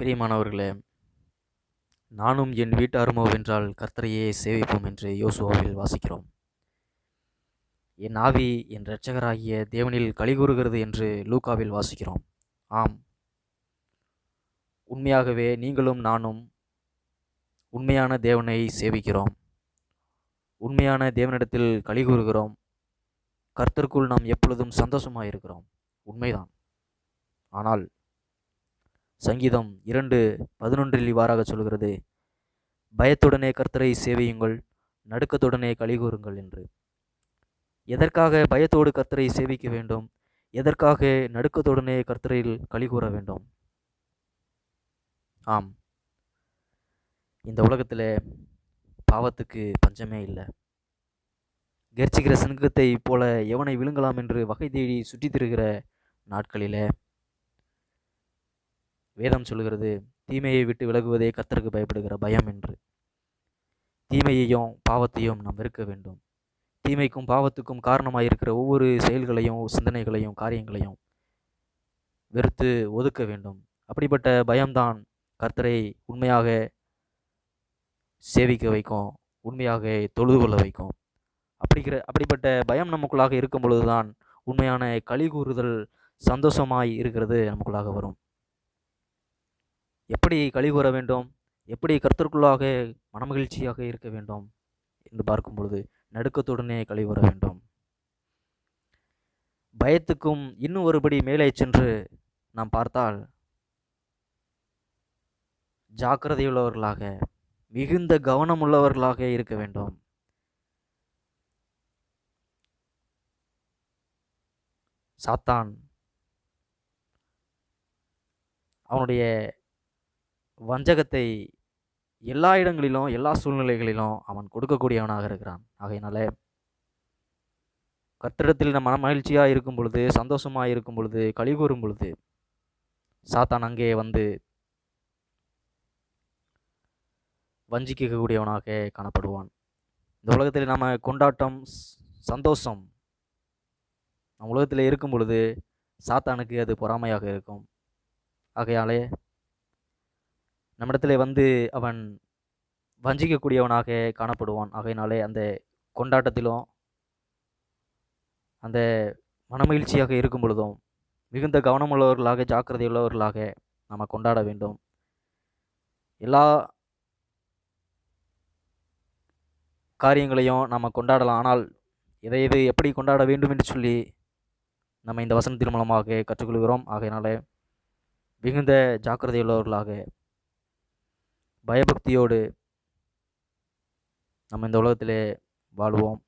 பிரியமானவர்களே நானும் என் வீட்டாருமோ வென்றால் கர்த்தரையே சேவிப்போம் என்று யோசுவாவில் வாசிக்கிறோம். என் ஆவி என் இரட்சகராகிய தேவனில் கலிகூறுகிறது என்று லூக்காவில் வாசிக்கிறோம். ஆம். உண்மையாகவே நீங்களும் நானும் உண்மையான தேவனை சேவிக்கிறோம். உண்மையான தேவனிடத்தில் கலிகூறுகிறோம். கர்த்தருக்குள் நாம் எப்பொழுதும் சந்தோஷமாக இருக்கிறோம் உண்மைதான். ஆனால் சங்கீதம் இரண்டு பதினொன்றில் இவ்வாறாக சொல்கிறது. பயத்துடனே கர்த்தரை சேவியுங்கள் நடுக்கத்துடனே கலிகூறுங்கள் என்று. எதற்காக பயத்தோடு கர்த்தரை சேவிக்க வேண்டும்? எதற்காக நடுக்கத்துடனே கர்த்தரையில் கலிகூற வேண்டும்? ஆம். இந்த உலகத்தில் பாவத்துக்கு பஞ்சமே இல்லை. கெர்ச்சிக்கிற சிங்கத்தை போல எவனை விழுங்கலாம் என்று வகை தேடி சுற்றித் திரிகிற நாட்களிலே வேதம் சொல்கிறது தீமையை விட்டு விலகுவதே கத்தருக்கு பயப்படுகிற பயம் என்று. தீமையையும் பாவத்தையும் நாம் வெறுக்க வேண்டும். தீமைக்கும் பாவத்துக்கும் காரணமாக இருக்கிற ஒவ்வொரு செயல்களையும் சிந்தனைகளையும் காரியங்களையும் வெறுத்து ஒதுக்க வேண்டும். அப்படிப்பட்ட பயம்தான் கர்த்தரை உண்மையாக சேவிக்க வைக்கும் உண்மையாக தொழுது கொள்ள வைக்கும். அப்படிங்கிற அப்படிப்பட்ட பயம் நமக்குள்ளாக இருக்கும் பொழுதுதான் உண்மையான கழி கூறுதல் சந்தோஷமாய் இருக்கிறது நமக்குள்ளாக வரும். எப்படி கழி கூற வேண்டும்? எப்படி கர்த்தருக்குள்ளாக மனமகிழ்ச்சியாக இருக்க வேண்டும்? என்று பார்க்கும் பொழுது நடுக்கத்துடனே களி கூற வேண்டும். பயத்துக்கும் இன்னும் ஒருபடி மேலே சென்று நாம் பார்த்தால் ஜாக்கிரதையுள்ளவர்களாக மிகுந்த கவனம் உள்ளவர்களாக இருக்க வேண்டும். சாத்தான் அவனுடைய வஞ்சகத்தை எல்லா இடங்களிலும் எல்லா சூழ்நிலைகளிலும் அவன் கொடுக்கக்கூடியவனாக இருக்கிறான். ஆகையினால கத்திடத்தில் நம்ம மன மகிழ்ச்சியாக இருக்கும் பொழுது சந்தோஷமாக இருக்கும் பொழுது களி கூறும் பொழுது சாத்தான் அங்கே வந்து வஞ்சிக்கக்கூடியவனாக காணப்படுவான். இந்த உலகத்தில் நம்ம கொண்டாட்டம் சந்தோஷம் நம் உலகத்தில் இருக்கும் பொழுது சாத்தானுக்கு அது பொறாமையாக இருக்கும். ஆகையாலே நம்மிடத்தில் வந்து அவன் வஞ்சிக்கக்கூடியவனாக காணப்படுவான். ஆகையினாலே அந்த கொண்டாட்டத்திலும் அந்த மனமகிழ்ச்சியாக இருக்கும் பொழுதும் மிகுந்த கவனமுள்ளவர்களாக ஜாக்கிரதையுள்ளவர்களாக நாம் கொண்டாட வேண்டும். எல்லா காரியங்களையும் நாம் கொண்டாடலாம். ஆனால் எதை எது எப்படி கொண்டாட வேண்டும் என்று சொல்லி நம்ம இந்த வசனத்தின் மூலமாக கற்றுக்கொள்கிறோம். ஆகையினால மிகுந்த ஜாக்கிரதையுள்ளவர்களாக பயபக்தியோடு நம்ம இந்த உலகத்திலே வாழ்வோம்.